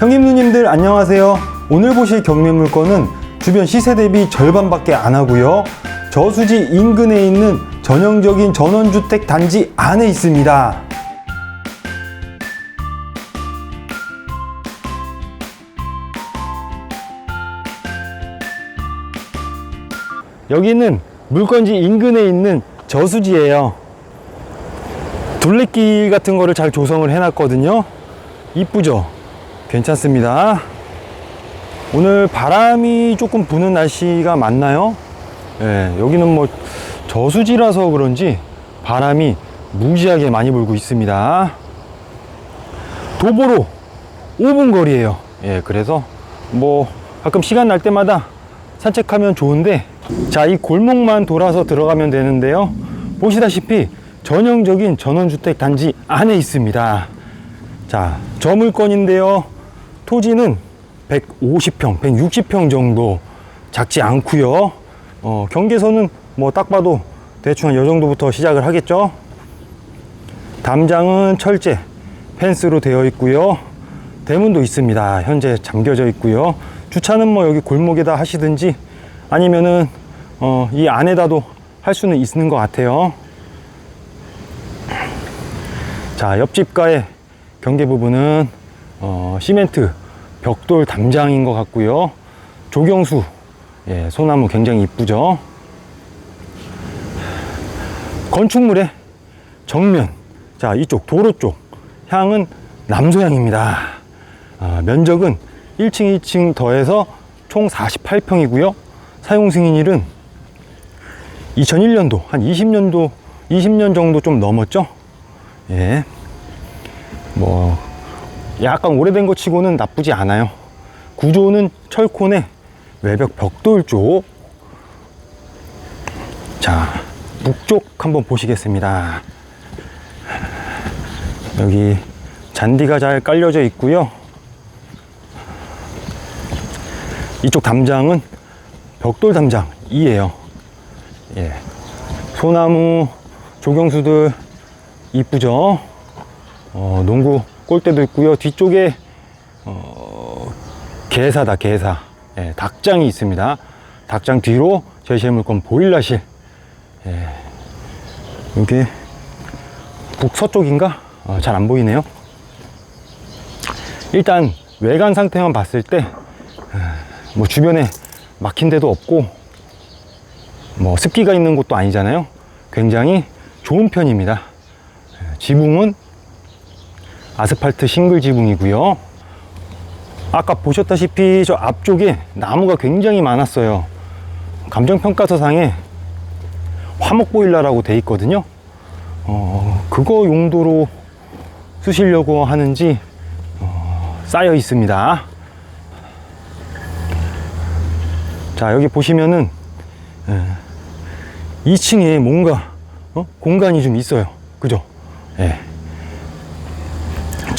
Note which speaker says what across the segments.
Speaker 1: 형님 누님들 안녕하세요. 오늘 보실 경매 물건은 주변 시세 대비 절반밖에 안 하고요. 저수지 인근에 있는 전형적인 전원주택 단지 안에 있습니다. 여기는 물건지 인근에 있는 저수지예요. 둘레길 같은 거를 잘 조성을 해놨거든요. 이쁘죠? 괜찮습니다. 오늘 바람이 조금 부는 날씨가 맞나요? 예, 여기는 뭐 저수지라서 그런지 바람이 무지하게 많이 불고 있습니다. 도보로 5분 거리예요. 예, 그래서 뭐 가끔 시간 날 때마다 산책하면 좋은데 자, 이 골목만 돌아서 들어가면 되는데요. 보시다시피 전형적인 전원주택 단지 안에 있습니다. 자, 저 물건인데요. 토지는 150평, 160평 정도 작지 않고요. 어, 경계선은 뭐 딱 봐도 대충 한요 정도부터 시작을 하겠죠. 담장은 철제 펜스로 되어 있고요. 대문도 있습니다. 현재 잠겨져 있고요. 주차는 뭐 여기 골목에다 하시든지 아니면은 어, 이 안에다도 할 수는 있는 것 같아요. 자, 옆집과의 경계 부분은 어, 시멘트 벽돌 담장인 것 같고요. 조경수 예, 소나무 굉장히 이쁘죠. 건축물의 정면 자 이쪽 도로 쪽 향은 남소향입니다. 아, 면적은 1층 2층 더해서 총 48평이고요. 사용 승인일은 2001년도 한 20년도 20년 정도 좀 넘었죠. 예. 뭐 약간 오래된 것 치고는 나쁘지 않아요. 구조는 철콘의 외벽 벽돌 쪽. 자, 북쪽 한번 보시겠습니다. 여기 잔디가 잘 깔려져 있고요. 이쪽 담장은 벽돌 담장이에요. 예. 소나무 조경수들 이쁘죠? 어, 농구 골대도 있고요. 뒤쪽에 어, 개사다 개사. 예, 닭장이 있습니다. 닭장 뒤로 제시의 물건 보일러실. 예. 이게 북서쪽인가? 어, 잘안 보이네요. 일단 외관 상태만 봤을 때 뭐 주변에 막힌 데도 없고 뭐 습기가 있는 곳도 아니잖아요. 굉장히 좋은 편입니다. 예, 지붕은 아스팔트 싱글 지붕이고요. 아까 보셨다시피 저 앞쪽에 나무가 굉장히 많았어요. 감정평가서상에 화목 보일러라고 돼 있거든요. 어, 그거 용도로 쓰시려고 하는지 어, 쌓여 있습니다. 자 여기 보시면은 예, 2층에 뭔가 어? 공간이 좀 있어요. 그죠? 예.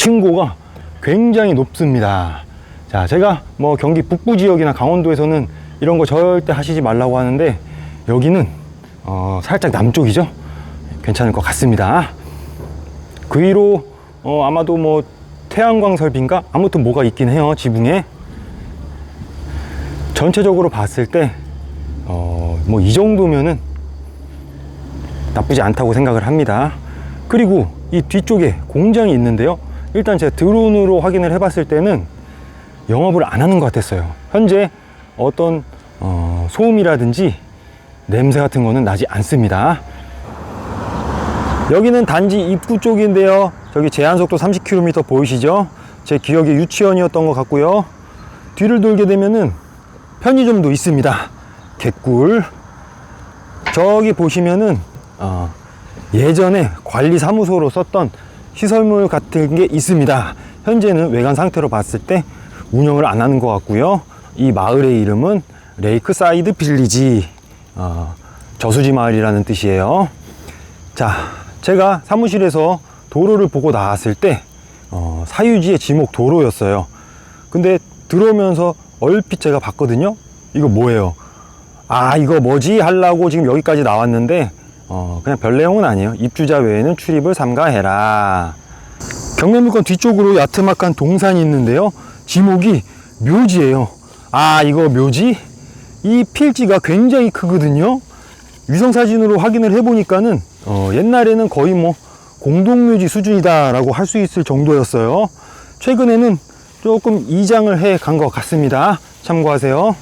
Speaker 1: 층고가 굉장히 높습니다. 자, 제가 뭐 경기 북부 지역이나 강원도에서는 이런 거 절대 하시지 말라고 하는데 여기는 어, 살짝 남쪽이죠. 괜찮을 것 같습니다. 그 위로 어, 아마도 뭐 태양광 설비인가 아무튼 뭐가 있긴 해요 지붕에 전체적으로 봤을 때 어, 뭐 이 정도면은 나쁘지 않다고 생각을 합니다. 그리고 이 뒤쪽에 공장이 있는데요. 일단 제가 드론으로 확인을 해봤을 때는 영업을 안 하는 것 같았어요. 현재 어떤 어, 소음이라든지 냄새 같은 거는 나지 않습니다. 여기는 단지 입구 쪽인데요. 저기 제한 속도 30km 보이시죠? 제 기억에 유치원이었던 것 같고요. 뒤를 돌게 되면은 편의점도 있습니다. 개꿀. 저기 보시면은 어, 예전에 관리사무소로 썼던 시설물 같은 게 있습니다. 현재는 외관 상태로 봤을 때 운영을 안 하는 것 같고요. 이 마을의 이름은 레이크사이드 빌리지 어, 저수지 마을이라는 뜻이에요. 자, 제가 사무실에서 도로를 보고 나왔을 때 어, 사유지의 지목 도로였어요. 근데 들어오면서 얼핏 제가 봤거든요. 이거 뭐예요? 아, 이거 뭐지? 하려고 지금 여기까지 나왔는데 어, 그냥 별 내용은 아니에요. 입주자 외에는 출입을 삼가해라. 경매물건 뒤쪽으로 야트막한 동산이 있는데요. 지목이 묘지예요. 아, 이거 묘지? 이 필지가 굉장히 크거든요. 위성 사진으로 확인을 해보니까는 어, 옛날에는 거의 뭐 공동묘지 수준이다라고 할 수 있을 정도였어요. 최근에는 조금 이장을 해 간 것 같습니다. 참고하세요.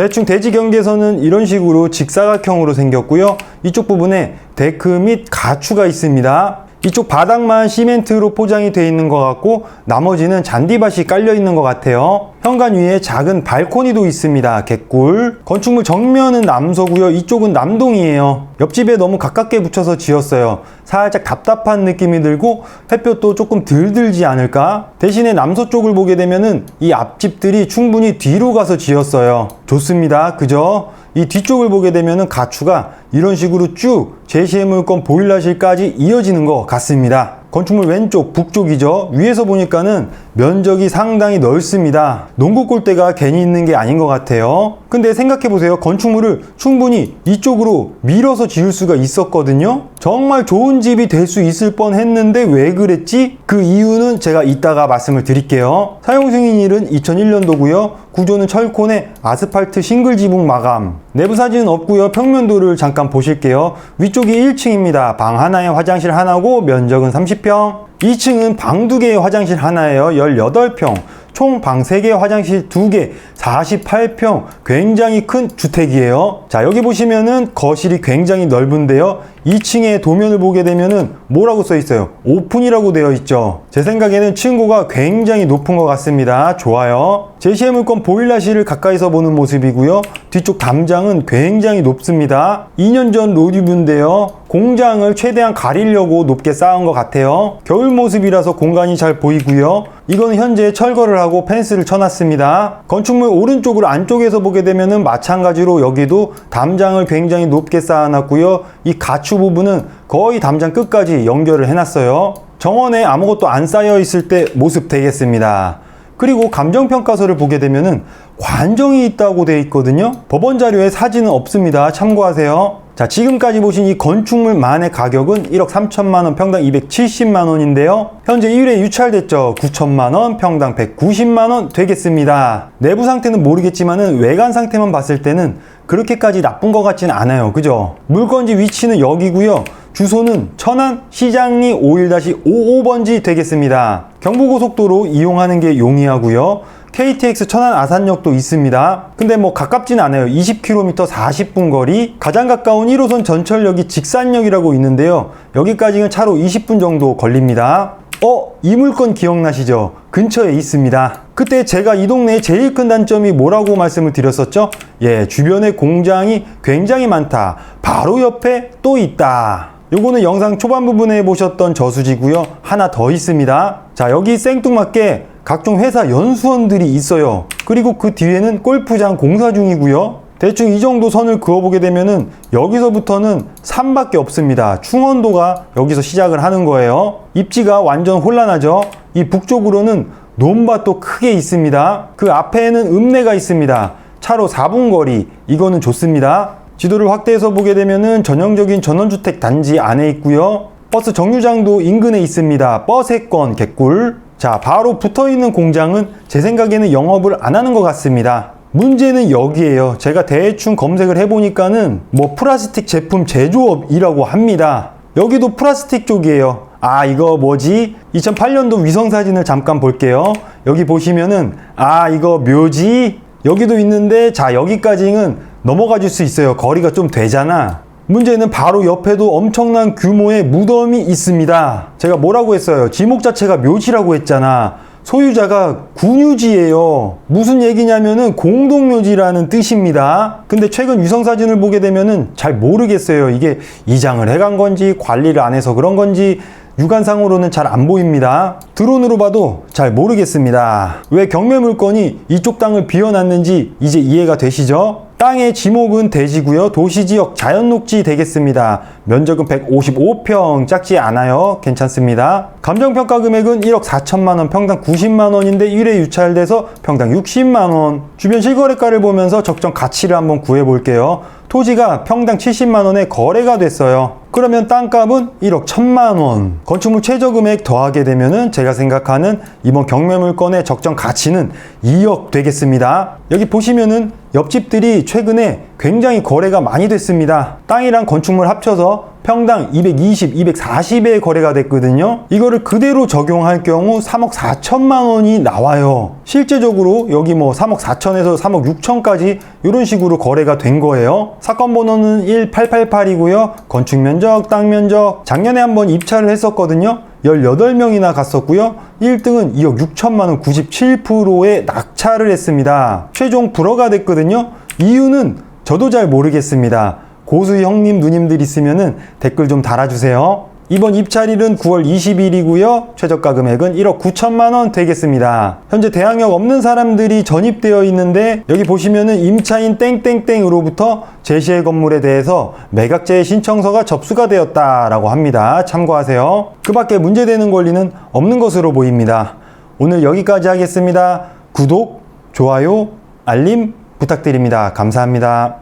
Speaker 1: 대충 대지 경계선은 이런 식으로 직사각형으로 생겼고요. 이쪽 부분에 데크 및 가추가 있습니다. 이쪽 바닥만 시멘트로 포장이 되어 있는 것 같고 나머지는 잔디밭이 깔려 있는 것 같아요. 현관 위에 작은 발코니도 있습니다. 개꿀. 건축물 정면은 남서고요. 이쪽은 남동이에요. 옆집에 너무 가깝게 붙여서 지었어요. 살짝 답답한 느낌이 들고 햇볕도 조금 덜 들지 않을까? 대신에 남서쪽을 보게 되면은 이 앞집들이 충분히 뒤로 가서 지었어요. 좋습니다. 그죠? 이 뒤쪽을 보게 되면은 가추가 이런 식으로 쭉 제시의 물건 보일러실까지 이어지는 것 같습니다. 건축물 왼쪽 북쪽이죠. 위에서 보니까는 면적이 상당히 넓습니다. 농구 골대가 괜히 있는 게 아닌 것 같아요. 근데 생각해 보세요. 건축물을 충분히 이쪽으로 밀어서 지을 수가 있었거든요. 정말 좋은 집이 될 수 있을 뻔 했는데 왜 그랬지? 그 이유는 제가 이따가 말씀을 드릴게요. 사용 승인일은 2001년도고요. 구조는 철콘의 아스팔트 싱글 지붕 마감. 내부 사진은 없고요. 평면도를 잠깐 보실게요. 위쪽이 1층입니다. 방 하나에 화장실 하나고 면적은 30평. 2층은 방 두 개의 화장실 하나예요. 18평. 총 방 3개, 화장실 2개, 48평. 굉장히 큰 주택이에요. 자, 여기 보시면은 거실이 굉장히 넓은데요. 2층의 도면을 보게 되면은 뭐라고 써 있어요? 오픈이라고 되어 있죠. 제 생각에는 층고가 굉장히 높은 것 같습니다. 좋아요. 제시의 물건 보일러실을 가까이서 보는 모습이고요. 뒤쪽 담장은 굉장히 높습니다. 2년 전 로디뷰인데요. 공장을 최대한 가리려고 높게 쌓은 것 같아요. 겨울 모습이라서 공간이 잘 보이고요. 이거는 현재 철거를 하고 펜스를 쳐놨습니다. 건축물 오른쪽으로 안쪽에서 보게 되면은 마찬가지로 여기도 담장을 굉장히 높게 쌓아놨고요. 이 가축 부분은 거의 담장 끝까지 연결을 해놨어요. 정원에 아무것도 안 쌓여 있을 때 모습 되겠습니다. 그리고 감정평가서를 보게 되면은 관정이 있다고 되어 있거든요. 법원 자료에 사진은 없습니다. 참고하세요. 자, 지금까지 보신 이 건축물만의 가격은 1억 3천만 원, 평당 270만 원인데요. 현재 1회 유찰됐죠. 9천만 원, 평당 190만 원 되겠습니다. 내부 상태는 모르겠지만은 외관 상태만 봤을 때는 그렇게까지 나쁜 것 같지는 않아요. 그죠? 물건지 위치는 여기고요. 주소는 천안 시장리 51-55번지 되겠습니다. 경부고속도로 이용하는 게 용이하고요. KTX 천안 아산역도 있습니다. 근데 뭐 가깝진 않아요. 20km 40분 거리. 가장 가까운 1호선 전철역이 직산역이라고 있는데요. 여기까지는 차로 20분 정도 걸립니다. 어? 이 물건 기억나시죠? 근처에 있습니다. 그때 제가 이 동네의 제일 큰 단점이 뭐라고 말씀을 드렸었죠? 예, 주변에 공장이 굉장히 많다. 바로 옆에 또 있다. 요거는 영상 초반 부분에 보셨던 저수지고요. 하나 더 있습니다. 자, 여기 생뚱맞게 각종 회사 연수원들이 있어요. 그리고 그 뒤에는 골프장 공사 중이고요. 대충 이 정도 선을 그어보게 되면은 여기서부터는 산밖에 없습니다. 충원도가 여기서 시작을 하는 거예요. 입지가 완전 혼란하죠. 이 북쪽으로는 논밭도 크게 있습니다. 그 앞에는 읍내가 있습니다. 차로 4분 거리. 이거는 좋습니다. 지도를 확대해서 보게 되면은 전형적인 전원주택 단지 안에 있고요. 버스 정류장도 인근에 있습니다. 버스권 개꿀. 자, 바로 붙어 있는 공장은 제 생각에는 영업을 안 하는 것 같습니다. 문제는 여기에요. 제가 대충 검색을 해보니까는 뭐 플라스틱 제품 제조업이라고 합니다. 여기도 플라스틱 쪽이에요. 아, 이거 뭐지? 2008년도 위성 사진을 잠깐 볼게요. 여기 보시면은, 아, 이거 묘지? 여기도 있는데, 자, 여기까지는 넘어가 줄 수 있어요. 거리가 좀 되잖아. 문제는 바로 옆에도 엄청난 규모의 무덤이 있습니다. 제가 뭐라고 했어요? 지목 자체가 묘지라고 했잖아. 소유자가 군유지예요. 무슨 얘기냐면은 공동묘지라는 뜻입니다. 근데 최근 위성 사진을 보게 되면은 잘 모르겠어요. 이게 이장을 해간 건지 관리를 안 해서 그런 건지 육안상으로는 잘 안 보입니다. 드론으로 봐도 잘 모르겠습니다. 왜 경매 물건이 이쪽 땅을 비워놨는지 이제 이해가 되시죠? 땅의 지목은 대지고요. 도시 지역 자연 녹지 되겠습니다. 면적은 155평 작지 않아요. 괜찮습니다. 감정평가 금액은 1억 4천만 원, 평당 90만 원인데 1회 유찰돼서 평당 60만 원. 주변 실거래가를 보면서 적정 가치를 한번 구해 볼게요. 토지가 평당 70만 원에 거래가 됐어요. 그러면 땅값은 1억 1천만 원. 건축물 최저 금액 더하게 되면은 제가 생각하는 이번 경매물건의 적정 가치는 2억 되겠습니다. 여기 보시면은 옆집들이 최근에 굉장히 거래가 많이 됐습니다. 땅이랑 건축물 합쳐서 평당 220, 240에 거래가 됐거든요. 이거를 그대로 적용할 경우 3억 4천만 원이 나와요. 실제적으로 여기 뭐 3억 4천에서 3억 6천까지 이런 식으로 거래가 된 거예요. 사건 번호는 1888이고요. 건축 면적, 땅 면적 작년에 한번 입찰을 했었거든요. 18명이나 갔었고요. 1등은 2억 6천만 원 97%에 낙찰을 했습니다. 최종 불허가 됐거든요. 이유는 저도 잘 모르겠습니다. 고수 형님 누님들 있으면은 댓글 좀 달아주세요. 이번 입찰일은 9월 20일이고요. 최저가 금액은 1억 9천만 원 되겠습니다. 현재 대항력 없는 사람들이 전입되어 있는데 여기 보시면은 임차인 땡땡땡으로부터 제시의 건물에 대해서 매각제 신청서가 접수가 되었다라고 합니다. 참고하세요. 그 밖에 문제되는 권리는 없는 것으로 보입니다. 오늘 여기까지 하겠습니다. 구독, 좋아요, 알림 부탁드립니다. 감사합니다.